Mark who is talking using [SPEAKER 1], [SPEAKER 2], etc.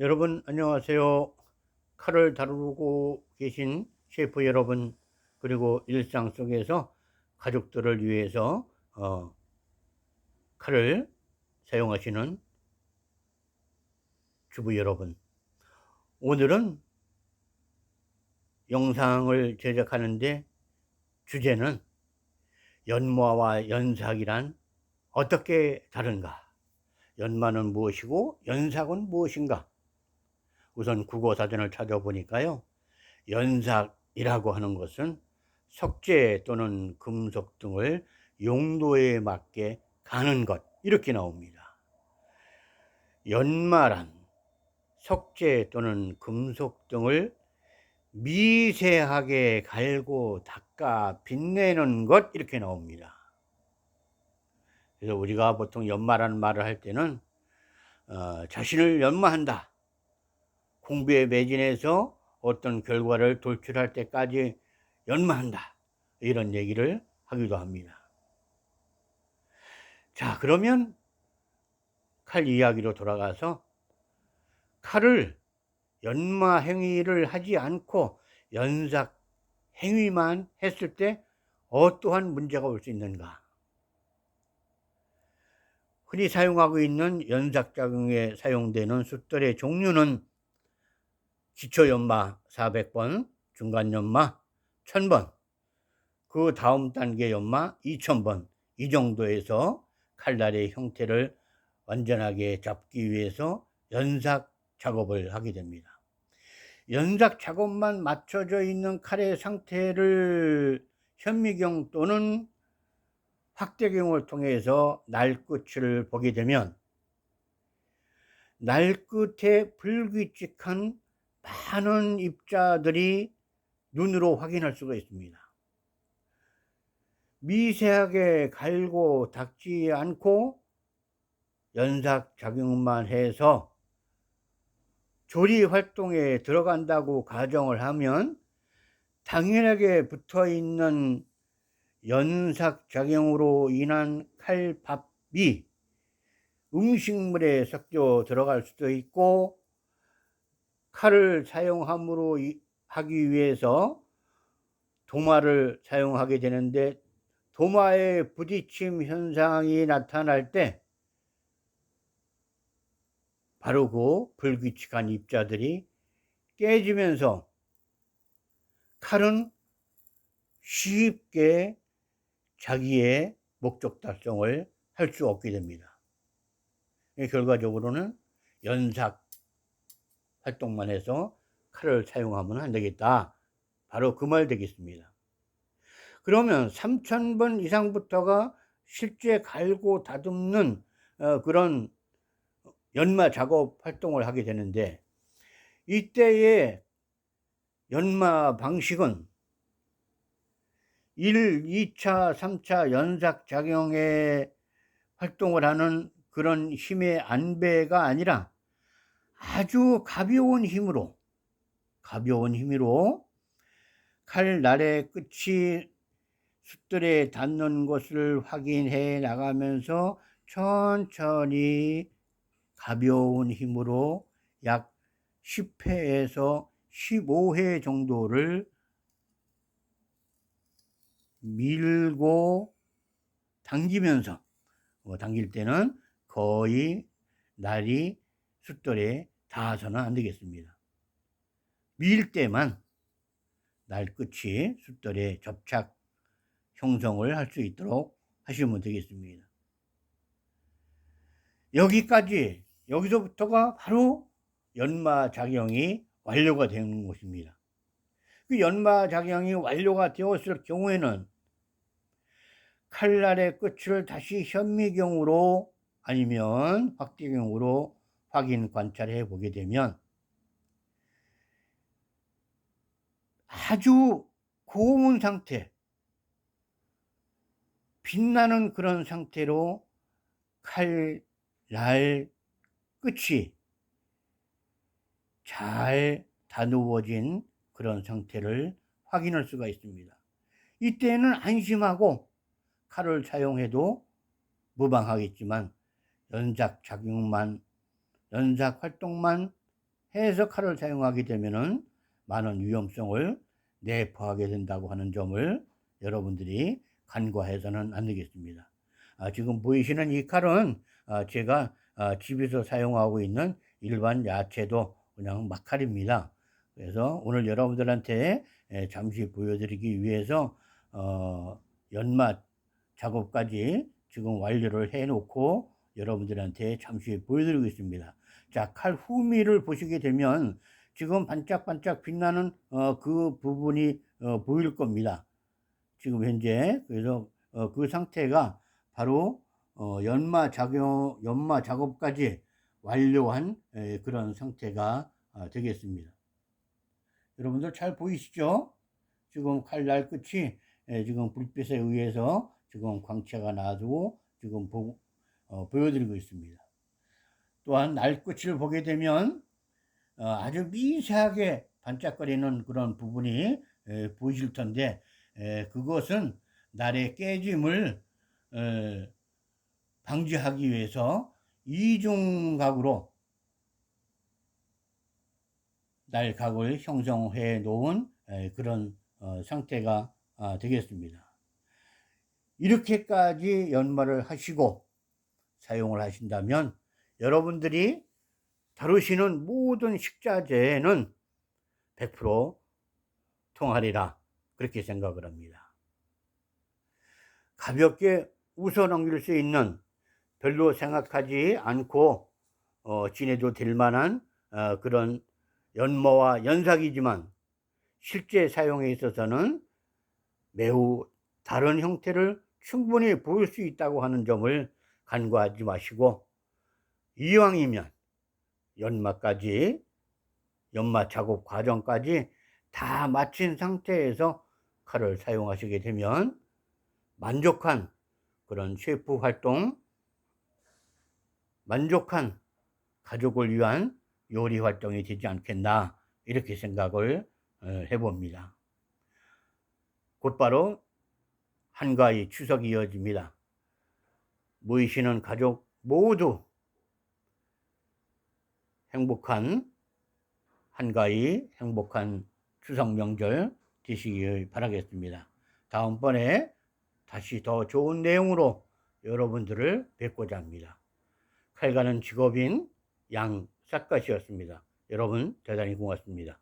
[SPEAKER 1] 여러분 안녕하세요. 칼을 다루고 계신 셰프 여러분 그리고 일상 속에서 가족들을 위해서 어, 칼을 사용하시는 주부 여러분 오늘은 영상을 제작하는데 주제는 연마와 연삭이란 어떻게 다른가 연마는 무엇이고 연삭은 무엇인가 우선 국어사전을 찾아보니까요. 연삭이라고 하는 것은 석재 또는 금속 등을 용도에 맞게 가는 것 이렇게 나옵니다. 연마란 석재 또는 금속 등을 미세하게 갈고 닦아 빛내는 것 이렇게 나옵니다. 그래서 우리가 보통 연마라는 말을 할 때는 어, 자신을 연마한다 공부에 매진해서 어떤 결과를 돌출할 때까지 연마한다. 이런 얘기를 하기도 합니다. 자, 그러면 칼 이야기로 돌아가서 칼을 연마 행위를 하지 않고 연삭 행위만 했을 때 어떠한 문제가 올 수 있는가? 흔히 사용하고 있는 연삭작용에 사용되는 숫들의 종류는 기초 연마 400번, 중간 연마 1000번, 그 다음 단계 연마 2000번, 이 정도에서 칼날의 형태를 완전하게 잡기 위해서 연삭 작업을 하게 됩니다. 연삭 작업만 맞춰져 있는 칼의 상태를 현미경 또는 확대경을 통해서 날끝을 보게 되면 날끝에 불규칙한 많은 입자들이 눈으로 확인할 수가 있습니다. 미세하게 갈고 닦지 않고 연삭 작용만 해서 조리 활동에 들어간다고 가정을 하면 당연하게 붙어 있는 연삭 작용으로 인한 칼밥이 음식물에 섞여 들어갈 수도 있고 칼을 사용함으로 하기 위해서 도마를 사용하게 되는데 도마의 부딪힘 현상이 나타날 때 바로 그 불규칙한 입자들이 깨지면서 칼은 쉽게 자기의 목적 달성을 할 수 없게 됩니다. 결과적으로는 연삭 활동만 해서 칼을 사용하면 안 되겠다. 바로 그 말 되겠습니다. 그러면 3,000번 이상부터가 실제 갈고 다듬는 어, 그런 연마 작업 활동을 하게 되는데 이때의 연마 방식은 1, 2차, 3차 연삭 작용에 활동을 하는 그런 힘의 안배가 아니라 아주 가벼운 힘으로 가벼운 힘으로 칼날의 끝이 숫들에 닿는 것을 확인해 나가면서 천천히 가벼운 힘으로 약 10회에서 15회 정도를 밀고 당기면서 뭐 당길 때는 거의 날이 숫돌에 닿아서는 안 되겠습니다. 밀 때만 날 끝이 숫돌에 접착 형성을 할 수 있도록 하시면 되겠습니다. 여기까지 여기서부터가 바로 연마 작용이 완료가 되는 것입니다. 그 연마 작용이 완료가 되었을 경우에는 칼날의 끝을 다시 현미경으로 아니면 확대경으로 확인 관찰해 보게 되면 아주 고운 상태, 빛나는 그런 상태로 칼, 날, 끝이 잘 다누워진 그런 상태를 확인할 수가 있습니다. 이때는 안심하고 칼을 사용해도 무방하겠지만 연작 작용만 연삭 활동만 해서 칼을 사용하게 되면은 많은 위험성을 내포하게 된다고 하는 점을 여러분들이 간과해서는 안 되겠습니다. 아, 지금 보이시는 이 칼은 아, 제가 아, 집에서 사용하고 있는 일반 야채도 그냥 막칼입니다. 그래서 오늘 여러분들한테 에, 잠시 보여드리기 위해서 어, 연마 작업까지 지금 완료를 해 놓고 여러분들한테 잠시 보여드리고 있습니다. 자, 칼 후미를 보시게 되면 지금 반짝반짝 빛나는 어, 그 부분이 어, 보일 겁니다. 지금 현재 그래서 어, 그 상태가 바로 어, 연마 작용 연마 작업까지 완료한 에, 그런 상태가 아, 되겠습니다. 여러분들 잘 보이시죠? 지금 칼날 끝이 에, 지금 불빛에 의해서 지금 광채가 나고 지금 보, 어, 보여드리고 있습니다. 또한 날 끝을 보게 되면 어, 아주 미세하게 반짝거리는 그런 부분이 에, 보이실 텐데 에, 그것은 날의 깨짐을 에, 방지하기 위해서 이중각으로 날각을 형성해 놓은 에, 그런 어, 상태가 아, 되겠습니다. 이렇게까지 연마를 하시고 사용을 하신다면 여러분들이 다루시는 모든 식자재는 100% 통하리라 그렇게 생각을 합니다. 가볍게 웃어 넘길 수 있는 별로 생각하지 않고 어, 지내도 될 만한 어, 그런 연모와 연삭이지만 실제 사용에 있어서는 매우 다른 형태를 충분히 보일 수 있다고 하는 점을 간과하지 마시고 이왕이면 연마까지 연마 작업 과정까지 다 마친 상태에서 칼을 사용하시게 되면 만족한 그런 셰프 활동, 만족한 가족을 위한 요리 활동이 되지 않겠나 이렇게 생각을 어, 해봅니다. 곧바로 한가위 추석이 이어집니다. 모이시는 가족 모두 행복한 한가위 행복한 추석 명절 되시길 바라겠습니다. 다음번에 다시 더 좋은 내용으로 여러분들을 뵙고자 합니다. 칼가는 직업인 양 삿갓이었습니다. 여러분 대단히 고맙습니다.